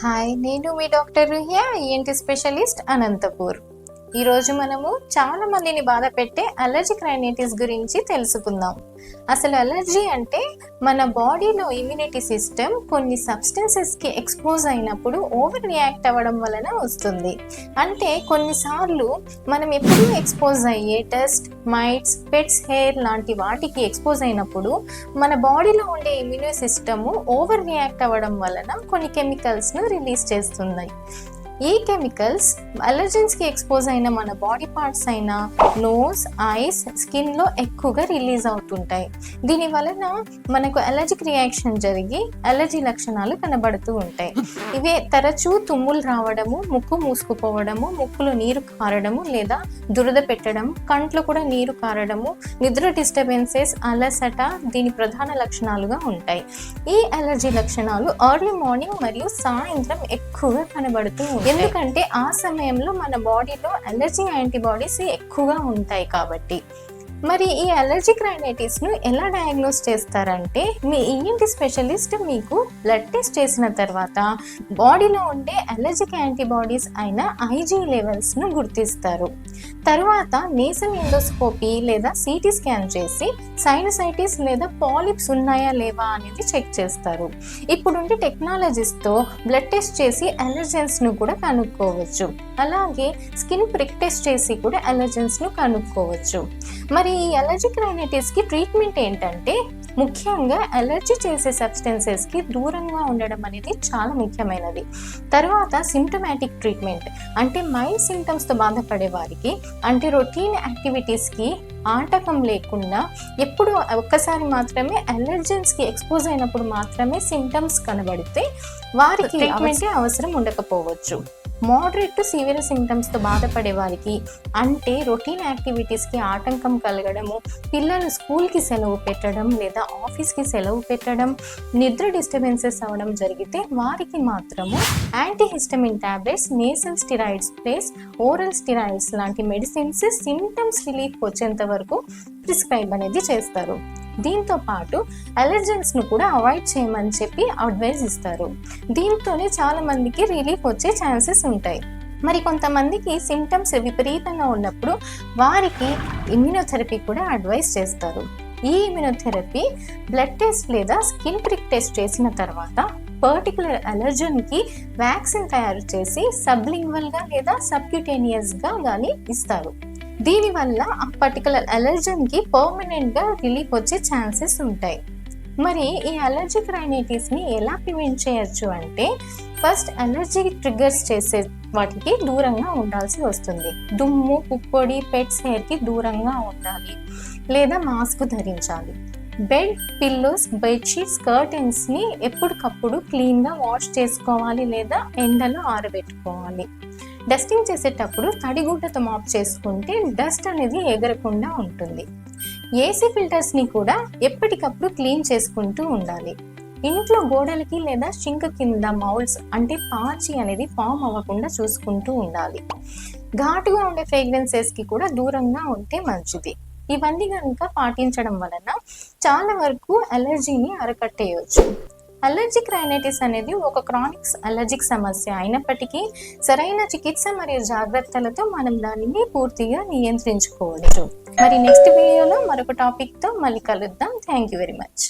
Hi నేను మీ doctor Ruhiya ENT specialist Anantapur. ఈరోజు మనము చాలా మందిని బాధ పెట్టే అలర్జిక్ రైనైటిస్ గురించి తెలుసుకుందాం. అసలు అలర్జీ అంటే మన బాడీలో ఇమ్యూనిటీ సిస్టమ్ కొన్ని సబ్స్టెన్సెస్కి ఎక్స్పోజ్ అయినప్పుడు ఓవర్ రియాక్ట్ అవ్వడం వలన వస్తుంది. అంటే కొన్నిసార్లు మనం ఎప్పుడూ ఎక్స్పోజ్ అయ్యే టెస్ట్ మైట్స్ పెట్స్ హెయిర్ లాంటి వాటికి ఎక్స్పోజ్ అయినప్పుడు మన బాడీలో ఉండే ఇమ్యూనో సిస్టము ఓవర్ రియాక్ట్ అవ్వడం వలన కొన్ని కెమికల్స్ను రిలీజ్ చేస్తున్నాయి. ఈ కెమికల్స్ అలర్జెన్స్కి ఎక్స్పోజ్ అయిన మన బాడీ పార్ట్స్ అయిన నోస్ ఐస్ స్కిన్లో ఎక్కువగా రిలీజ్ అవుతుంటాయి. దీని వలన మనకు అలర్జిక్ రియాక్షన్ జరిగి అలర్జీ లక్షణాలు కనబడుతూ ఉంటాయి. ఇవే తరచూ తుమ్ములు రావడము ముక్కు మూసుకుపోవడము ముక్కులో నీరు కారడము లేదా దురద పెట్టడం కంట్లో కూడా నీరు కారడము నిద్ర డిస్టర్బెన్సెస్ అలసట దీని ప్రధాన లక్షణాలుగా ఉంటాయి. ఈ అలర్జీ లక్షణాలు ఎర్లీ మార్నింగ్ మరియు సాయంత్రం ఎక్కువగా కనబడుతూ ఉంటాయి. ఎందుకంటే ఆ సమయంలో మన బాడీలో అలర్జీ యాంటీబాడీస్ ఎక్కువగా ఉంటాయి కాబట్టి. మరి ఈ అలర్జిక్ రైనైటిస్ను ఎలా డయాగ్నోస్ చేస్తారంటే మీ ఈఎన్టీ స్పెషలిస్ట్ మీకు బ్లడ్ టెస్ట్ చేసిన తర్వాత బాడీలో ఉండే అలర్జిక్ యాంటీబాడీస్ అయిన ఐజీ లెవెల్స్ను గుర్తిస్తారు. తర్వాత నేసల్ ఎండోస్కోపీ లేదా సిటీ స్కాన్ చేసి సైనసైటిస్ లేదా పాలిప్స్ ఉన్నాయా లేవా అనేది చెక్ చేస్తారు. ఇప్పుడుండే టెక్నాలజీస్తో బ్లడ్ టెస్ట్ చేసి అలర్జెన్స్ను కూడా కనుక్కోవచ్చు. అలాగే స్కిన్ ప్రిక్ టెస్ట్ చేసి కూడా అలర్జెన్స్ను కనుక్కోవచ్చు. మరి ఈ అలర్జిక్ రైనైటిస్కి ట్రీట్మెంట్ ఏంటంటే ముఖ్యంగా అలర్జీ చేసే సబ్స్టెన్సెస్కి దూరంగా ఉండడం అనేది చాలా ముఖ్యమైనది. తర్వాత సిమ్టమాటిక్ ట్రీట్మెంట్ అంటే మైల్డ్ సిమ్టమ్స్తో బాధపడే వారికి అంటే రొటీన్ యాక్టివిటీస్కి ఆటకం లేకుండా ఎప్పుడు ఒక్కసారి మాత్రమే అలర్జెన్స్కి ఎక్స్పోజ్ అయినప్పుడు మాత్రమే సిమ్టమ్స్ కనబడితే వారికి ట్రీట్మెంట్ అవసరం ఉండకపోవచ్చు. మోడరేట్ టు సివియర్ సింటమ్స్తో బాధపడే వారికి అంటే రొటీన్ యాక్టివిటీస్కి ఆటంకం కలగడము పిల్లలు స్కూల్కి సెలవు పెట్టడం లేదా ఆఫీస్కి సెలవు పెట్టడం నిద్ర డిస్టర్బెన్సెస్ అవ్వడం జరిగితే వారికి మాత్రము antihistamine tablets nasal steroids plus oral steroids లాంటి మెడిసిన్స్ సిమ్టమ్స్ రిలీఫ్ వచ్చేంత వరకు ప్రిస్క్రైబ్ అనేది చేస్తారు. దీంతో పాటు అలర్జెన్స్ను కూడా అవాయిడ్ చేయమని చెప్పి అడ్వైజ్ ఇస్తారు. దీంతోనే చాలా మందికి రిలీఫ్ వచ్చే ఛాన్సెస్ ఉంటాయి. మరి కొంతమందికి సిమ్టమ్స్ విపరీతంగా ఉన్నప్పుడు వారికి ఇమ్యూనోథెరపీ కూడా అడ్వైస్ చేస్తారు. ఈ ఇమ్యూనోథెరపీ బ్లడ్ టెస్ట్ లేదా స్కిన్ ప్రిక్ టెస్ట్ చేసిన తర్వాత పర్టికులర్ అలర్జన్కి వ్యాక్సిన్ తయారు చేసి సబ్లింగ్వల్గా లేదా సబ్క్యూటేనియస్గా కానీ ఇస్తారు. దీనివల్ల ఆ పర్టికులర్ అలర్జన్కి పర్మనెంట్గా రిలీఫ్ వచ్చే ఛాన్సెస్ ఉంటాయి. మరి ఈ అలర్జిక్ రైనైటిస్ని ఎలా ప్రివెంట్ చేయొచ్చు అంటే ఫస్ట్ అలర్జీ ట్రిగ్గర్స్ చేసే వాటికి దూరంగా ఉండాల్సి వస్తుంది. దుమ్ము పుప్పొడి పెట్స్ హెయిర్కి దూరంగా ఉండాలి. లేదా మాస్క్ ధరించాలి. బెడ్ పిల్లోస్ బెడ్షీట్స్ కర్టెన్స్ని ఎప్పటికప్పుడు క్లీన్గా వాష్ చేసుకోవాలి లేదా ఎండలో ఆరబెట్టుకోవాలి. డస్టింగ్ చేసేటప్పుడు తడిగుడ్డతో మాప్ చేసుకుంటే డస్ట్ అనేది ఎగరకుండా ఉంటుంది. ఏసీ ఫిల్టర్స్ని కూడా ఎప్పటికప్పుడు క్లీన్ చేసుకుంటూ ఉండాలి. ఇంట్లో గోడలకి లేదా షింక్ కింద మౌల్స్ అంటే పాచి అనేది ఫామ్ అవ్వకుండా చూసుకుంటూ ఉండాలి. ఘాటుగా ఉండే ఫ్రేగ్రెన్సెస్కి కూడా దూరంగా ఉంటే మంచిది. ఇవన్నీ కనుక పాటించడం వలన చాలా వరకు అలర్జీని అరకట్టేయచ్చు. అలర్జిక్ రైనైటిస్ అనేది ఒక క్రానిక్స్ అలర్జిక్ సమస్య. అయినప్పటికీ సరైన చికిత్స మరియు జాగ్రత్తలతో మనం దానిని పూర్తిగా నియంత్రించుకోవచ్చు. మరి నెక్స్ట్ వీడియోలో మరొక టాపిక్తో మళ్ళీ కలుద్దాం. Thank you very much